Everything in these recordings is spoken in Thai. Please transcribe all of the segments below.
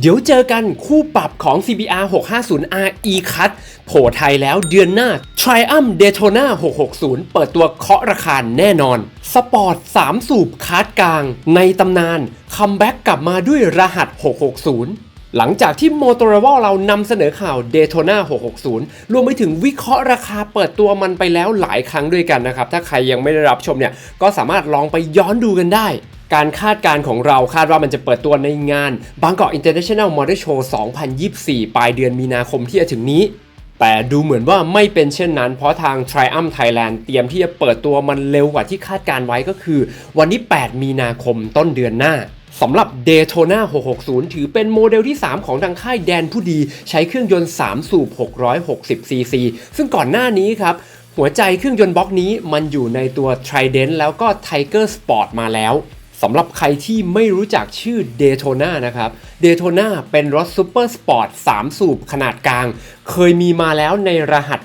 เดี๋ยวเจอกันคู่ปรับของ CBR 650R E Cut โผล่ไทยแล้วเดือนหน้า Triumph Daytona 660 เปิดตัวเคาะราคาแน่นอน สปอร์ต 3 สูบคาร์ดกลาง ในตำนาน คัมแบ็กกลับมาด้วยรหัส 660 หลังจากที่ Motorola เรานำเสนอข่าว Daytona 660 รวมไปถึงวิเคราะห์ราคาเปิดตัวมันไปแล้วหลายครั้งด้วยกันนะครับ ถ้าใครยังไม่ได้รับชมเนี่ย ก็สามารถลองไปย้อนดูกันได้ การคาดการณ์ของเราคาดว่ามันจะเปิดตัวในงาน Bangkok International Motor Show 2024 ปลายเดือนมีนาคมที่จะถึงนี้ แต่ดูเหมือนว่าไม่เป็นเช่นนั้น เพราะทาง Triumph Thailand เตรียมที่จะเปิดตัวมันเร็วกว่าที่คาดการไว้ก็คือ วันที่ 8 มีนาคมต้นเดือนหน้า สำหรับ Daytona 660 ถือเป็นโมเดลที่ 3 ของทางค่ายแดนผู้ดี ใช้เครื่องยนต์ 3 สูบ 660 cc ซึ่งก่อนหน้านี้ครับ หัวใจเครื่องยนต์บล็อกนี้มันอยู่ในตัว Trident แล้วก็ Tiger Sport มาแล้วสำหรับใครที่ไม่รู้จักชื่อ Daytona นะครับ Daytona เป็นรถซูเปอร์สปอร์ต3สูบขนาดกลาง เคยมีมาแล้วในรหัส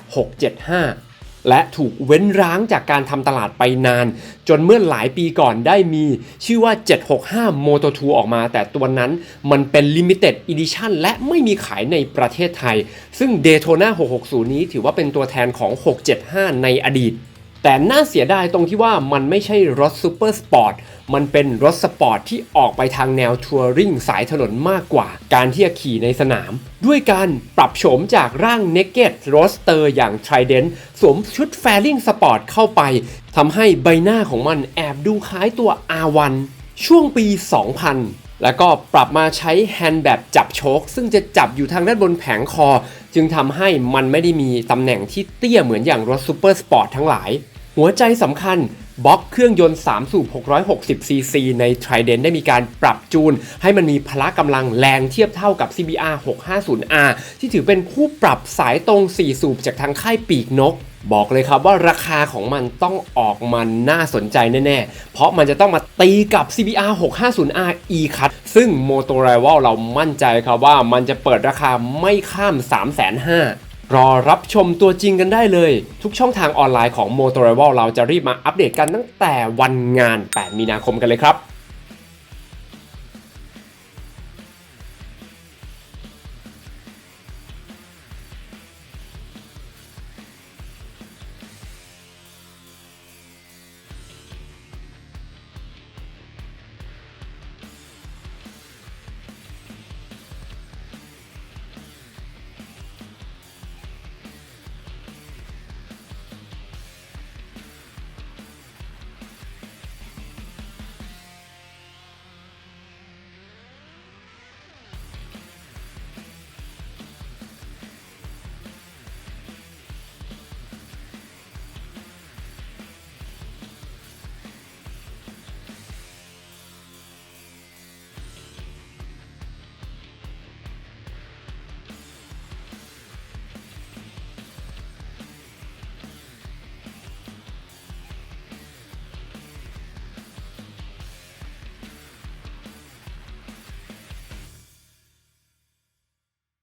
675 และถูกเว้นร้างจากการทำตลาดไปนาน จนเมื่อหลายปีก่อนได้มี ชื่อว่า 765 Moto 2ออกมา แต่ตัวนั้นมันเป็น Limited Edition และไม่มีขายในประเทศไทย ซึ่ง Daytona 660 นี้ถือว่าเป็นตัวแทนของ 675 ในอดีต แต่น่าเสียดายตรงที่ว่ามันไม่ใช่รถซูเปอร์สปอร์ต มันเป็นรถสปอร์ตที่ออกไปทางแนวทัวริงสายถนนมากกว่า การที่จะขี่ในสนาม ด้วยการปรับโฉมจากร่าง Naked Roadster อย่าง Trident สวมชุด Fairing Sport เข้าไปทำให้ใบหน้าของมันแอบดูคล้ายตัว R1 ช่วงปี 2000แล้วก็ปรับมาใช้แฮนด์แบบจับโชค ซึ่งจะจับอยู่ทางด้านบนแผงคอ จึงทำให้มันไม่ได้มีตำแหน่งที่เตี้ยเหมือนอย่างรถซูเปอร์สปอร์ตทั้งหลาย หัวใจสำคัญบล็อกเครื่องยนต์ 3 สูบ 660 ซีซี ใน Trident ได้มีการปรับจูน ให้มันมีพละกำลังแรงเทียบเท่ากับ CBR 650R ที่ถือเป็นคู่ปรับสายตรง 4 สูบจากทางค่ายปีกนก บอกเลยครับว่าราคาของมันต้องออกมันน่าสนใจแน่ ๆ เพราะมันจะต้องมาตีกับ CBR 650R E Cut ซึ่ง Motorola เรามั่นใจครับว่ามันจะเปิดราคาไม่ข้าม 3,500 รอรับชมตัวจริงกันได้เลย ทุกช่องทางออนไลน์ของ Motorola เราจะรีบมาอัปเดตกันตั้งแต่วันงาน 8 มีนาคมกันเลยครับ